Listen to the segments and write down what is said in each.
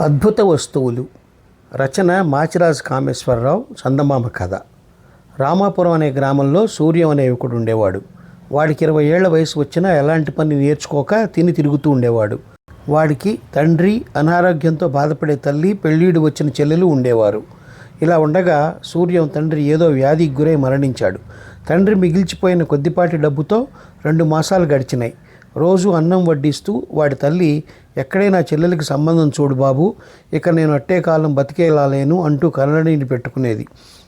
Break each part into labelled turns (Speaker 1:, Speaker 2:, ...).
Speaker 1: అద్భుత వస్తువులు. రచన మాచిరాజు కామేశ్వరరావు చందమామ కథ. రామాపురం అనే గ్రామంలో సూర్యం అనే యువకుడు ఉండేవాడు. వాడికి ఇరవై ఏళ్ళ వయసు వచ్చినా ఎలాంటి పని నేర్చుకోక తిని తిరుగుతూ ఉండేవాడు. వాడికి తండ్రి అనారోగ్యంతో బాధపడే తల్లి పెళ్ళీడు వచ్చిన చెల్లెలు ఉండేవారు. ఇలా ఉండగా సూర్యం తండ్రి ఏదో వ్యాధికి గురై మరణించాడు. తండ్రి మిగిల్చిపోయిన కొద్దిపాటి డబ్బుతో రెండు మాసాలు గడిచినాయి. రోజు అన్నం వడ్డిస్తూ వాడి తల్లి ఎక్కడైనా చెల్లెలకి సంబంధం చూడు బాబు ఇక నేను అట్టే కాలం బతికేలాలేను అంటూ కన్నడీని పెట్టుకునేది.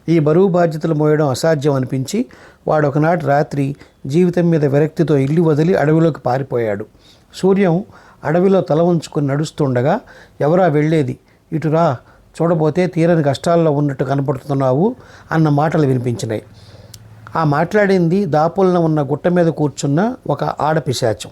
Speaker 1: ఈ బరువు బాధ్యతలు మోయడం అసాధ్యం అనిపించి వాడు ఒకనాటి రాత్రి జీవితం మీద విరక్తితో ఇల్లు వదిలి అడవిలోకి పారిపోయాడు. సూర్యం అడవిలో తల ఉంచుకుని నడుస్తుండగా ఎవరా వెళ్ళేది? ఇటురా చూడబోతే తీరని కష్టాల్లో ఉన్నట్టు కనపడుతున్నావు అన్న మాటలు వినిపించినాయి. ఆ మాట్లాడింది దాపులన ఉన్న గుట్ట మీద కూర్చున్న ఒక ఆడపిశాచం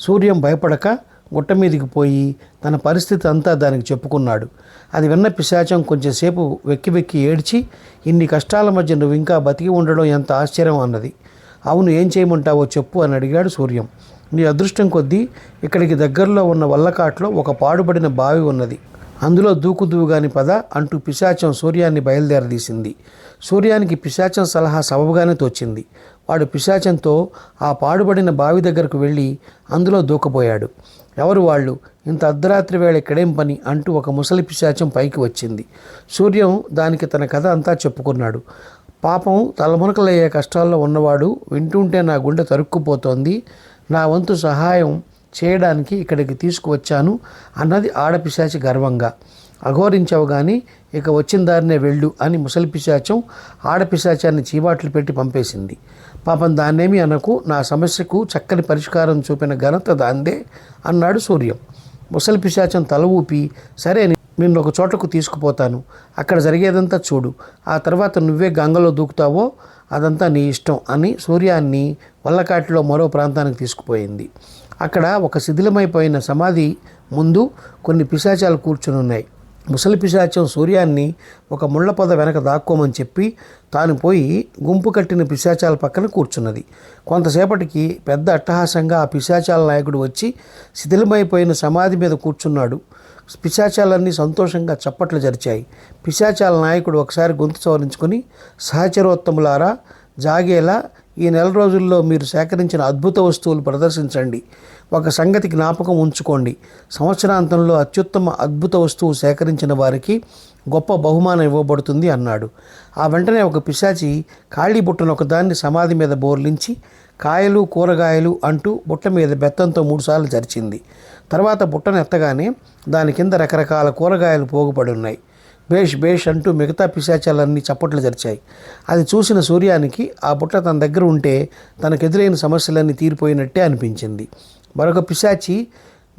Speaker 1: సూర్యం భయపడక గుట్ట మీదకి పోయి తన పరిస్థితి అంతా దానికి చెప్పుకున్నాడు. అది విన్న పిశాచం కొంచెంసేపు వెక్కి వెక్కి ఏడ్చి ఇన్ని కష్టాల మధ్య నువ్వు ఇంకా బతికి ఉండడం ఎంత ఆశ్చర్యం అన్నది. అవును ఏం చేయమంటావో చెప్పు అని అడిగాడు సూర్యం. నీ అదృష్టం కొద్దీ ఇక్కడికి దగ్గరలో ఉన్న వల్లకాట్లో ఒక పాడుబడిన బావి ఉన్నది. అందులో దూకుదువుగాని పద అంటూ పిశాచం సూర్యాన్ని బయలుదేరదీసింది. సూర్యానికి పిశాచం సలహా సబబుగానే తోచింది. వాడు పిశాచంతో ఆ పాడుబడిన బావి దగ్గరకు వెళ్ళి అందులో దూకపోయాడు. ఎవరు వాళ్ళు? ఇంత అర్ధరాత్రి వేళ ఇక్కడేం పని అంటూ ఒక ముసలి పిశాచం పైకి వచ్చింది. సూర్యం దానికి తన కథ అంతా చెప్పుకున్నాడు. పాపం తలమునకలయ్యే కష్టాల్లో ఉన్నవాడు వింటుంటే నా గుండె తరుక్కుపోతోంది. నా వంతు సహాయం చేయడానికి ఇక్కడికి తీసుకువచ్చాను అన్నది ఆడపిశాచి గర్వంగా. అఘోరించావు కానీ ఇక వచ్చిన దారినే వెళ్ళు అని ముసలి పిశాచం ఆడపిశాచాన్ని చీవాట్లు పెట్టి పంపేసింది. పాపం దాన్నేమి అనకు నా సమస్యకు చక్కని పరిష్కారం చూపిన ఘనత దాందే అన్నాడు సూర్యం. ముసలి పిశాచం తల ఊపి సరే నిన్ను ఒక చోటకు తీసుకుపోతాను. అక్కడ జరిగేదంతా చూడు. ఆ తర్వాత నువ్వే గంగలో దూకుతావో అదంతా నీ ఇష్టం అని సూర్యాన్ని వల్లకాటిలో మరో ప్రాంతానికి తీసుకుపోయింది. అక్కడ ఒక శిథిలమైపోయిన సమాధి ముందు కొన్ని పిశాచాలు కూర్చుని ఉన్నాయి ముసలి పిశాచం సూర్యాన్ని ఒక ముళ్ళపొద వెనక దాక్కోమని చెప్పి తాను పోయి గుంపు కట్టిన పిశాచాల పక్కన కూర్చున్నది. కొంతసేపటికి పెద్ద అట్టహాసంగా ఆ పిశాచాల నాయకుడు వచ్చి శిథిలమైపోయిన సమాధి మీద కూర్చున్నాడు. పిశాచాలన్నీ సంతోషంగా చప్పట్లు జరిచాయి. పిశాచాల నాయకుడు ఒకసారి గొంతు సవరించుకొని సహచరోత్తములారా జాగేలా ఈ నెల రోజుల్లో మీరు సేకరించిన అద్భుత వస్తువులు ప్రదర్శించండి. ఒక సంగతి జ్ఞాపకం ఉంచుకోండి. సంవత్సరాంతంలో అత్యుత్తమ అద్భుత వస్తువు సేకరించిన వారికి గొప్ప బహుమానం ఇవ్వబడుతుంది అన్నాడు. ఆ వెంటనే ఒక పిశాచి ఖాళీ బుట్టను ఒకదాన్ని సమాధి మీద బోర్లించి కాయలు కూరగాయలు అంటూ బుట్ట మీద బెత్తంతో మూడుసార్లు చరిచింది. తర్వాత బుట్టను ఎత్తగానే దాని కింద రకరకాల కూరగాయలు పోగుపడి ఉన్నాయి. బేష్ బేష్ అంటూ మిగతా పిశాచాలన్నీ చప్పట్లు జరిచాయి. అది చూసిన సూర్యానికి ఆ బుట్ట తన దగ్గర ఉంటే తనకెదురైన సమస్యలన్నీ తీరిపోయినట్టే అనిపించింది. మరొక పిశాచి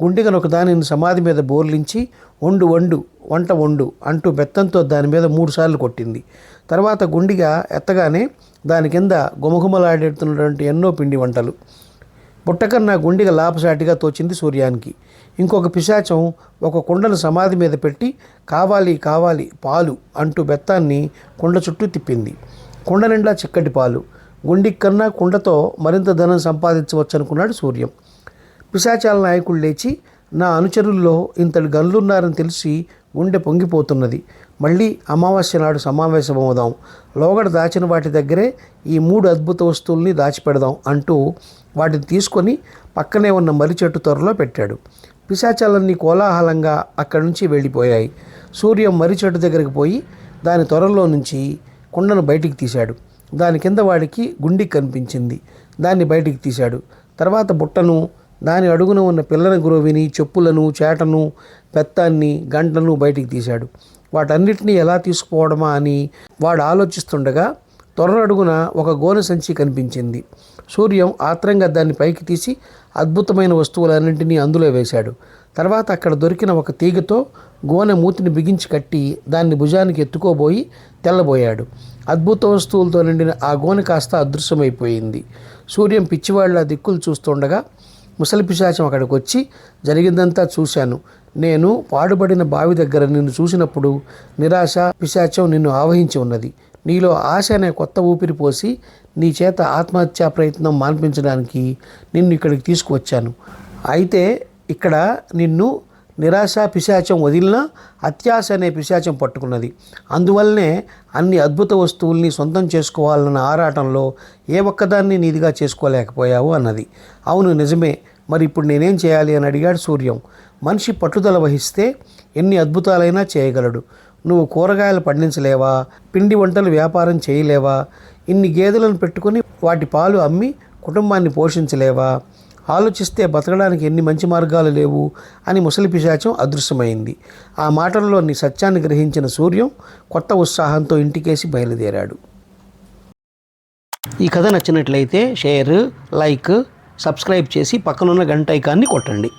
Speaker 1: గుండిగను ఒక దానిని సమాధి మీద బోర్లించి వండు వండు వంట వండు అంటూ బెత్తంతో దాని మీద మూడుసార్లు కొట్టింది. తర్వాత గుండిగా ఎత్తగానే దాని కింద గుమగుమలాడేస్తున్నటువంటి ఎన్నో పిండి వంటలు. పుట్టకన్నా గుండిగ లాపసాటిగా తోచింది సూర్యానికి. ఇంకొక పిశాచం ఒక కుండను సమాధి మీద పెట్టి కావాలి కావాలి పాలు అంటూ బెత్తాన్ని కుండ చుట్టూ తిప్పింది. కుండ నిండా చిక్కటి పాలు. గుండికి కన్నా కుండతో మరింత ధనం సంపాదించవచ్చు అనుకున్నాడు సూర్యం. పిశాచాల నాయకుడు లేచి నా అనుచరుల్లో ఇంతటి గనులున్నారని తెలిసి గుండె పొంగిపోతున్నది. మళ్ళీ అమావాస్య నాడు సమావేశమవుదాం లోగడ దాచిన వాటి దగ్గరే ఈ మూడు అద్భుత వస్తువుల్ని దాచిపెడదాం అంటూ వాటిని తీసుకొని పక్కనే ఉన్న మర్రి చెట్టు త్వరలో పెట్టాడు. పిశాచాలన్నీ కోలాహలంగా అక్కడి నుంచి వెళ్ళిపోయాయి. సూర్యం మర్రి చెట్టు దగ్గరికి పోయి దాని త్వరలో నుంచి కుండను బయటికి తీశాడు. దాని కింద వాడికి గుండి కనిపించింది. దాన్ని బయటికి తీశాడు. తర్వాత బుట్టను దాని అడుగున ఉన్న పిల్లల గురువిని చెప్పులను చేటను పెత్తాన్ని గంటను బయటికి తీశాడు. వాటన్నిటినీ ఎలా తీసుకుపోవడమా అని వాడు ఆలోచిస్తుండగా తొర్రడుగున ఒక గోనె సంచి కనిపించింది. సూర్యం ఆత్రంగా దాన్ని పైకి తీసి అద్భుతమైన వస్తువులన్నింటినీ అందులో వేశాడు. తర్వాత అక్కడ దొరికిన ఒక తీగతో గోనె మూతిని బిగించి కట్టి దాన్ని భుజానికి ఎత్తుకోబోయి తెల్లబోయాడు. అద్భుత వస్తువులతో నిండిన ఆ గోనె కాస్త అదృశ్యమైపోయింది. సూర్యం పిచ్చివాళ్ళ దిక్కులు చూస్తుండగా ముసలి పిశాచం అక్కడికి వచ్చి జరిగిందంతా చూశాను. నేను పాడుబడిన బావి దగ్గర నిన్ను చూసినప్పుడు నిరాశ పిశాచం నిన్ను ఆవహించి ఉన్నది. నీలో ఆశ అనే కొత్త ఊపిరి పోసి నీ చేత ఆత్మహత్యా ప్రయత్నం మాన్పించడానికి నిన్ను ఇక్కడికి తీసుకువచ్చాను. అయితే ఇక్కడ నిన్ను నిరాశ పిశాచం వదిలినా అత్యాశ అనే పిశాచం పట్టుకున్నది. అందువల్లనే అన్ని అద్భుత వస్తువుల్ని సొంతం చేసుకోవాలన్న ఆరాటంలో ఏ ఒక్కదాన్ని నీదిగా చేసుకోలేకపోయావు అన్నది. అవును నిజమే. మరి ఇప్పుడు నేనేం చేయాలి అని అడిగాడు సూర్యం. మనిషి పట్టుదల వహిస్తే ఎన్ని అద్భుతాలైనా చేయగలడు. నువ్వు కూరగాయలు పండించలేవా? పిండి వంటలు వ్యాపారం చేయలేవా? ఇన్ని గేదెలను పెట్టుకుని వాటి పాలు అమ్మి కుటుంబాన్ని పోషించలేవా? ఆలోచిస్తే బతకడానికి ఎన్ని మంచి మార్గాలు లేవు అని ముసలి పిశాచం అదృశ్యమైంది. ఆ మాటల్లోని సత్యాన్ని గ్రహించిన సూర్యం కొత్త ఉత్సాహంతో ఇంటికేసి బయలుదేరాడు. ఈ కథ నచ్చినట్లయితే షేర్ లైక్ సబ్స్క్రైబ్ చేసి పక్కనున్న గంట ఐకాన్ని కొట్టండి.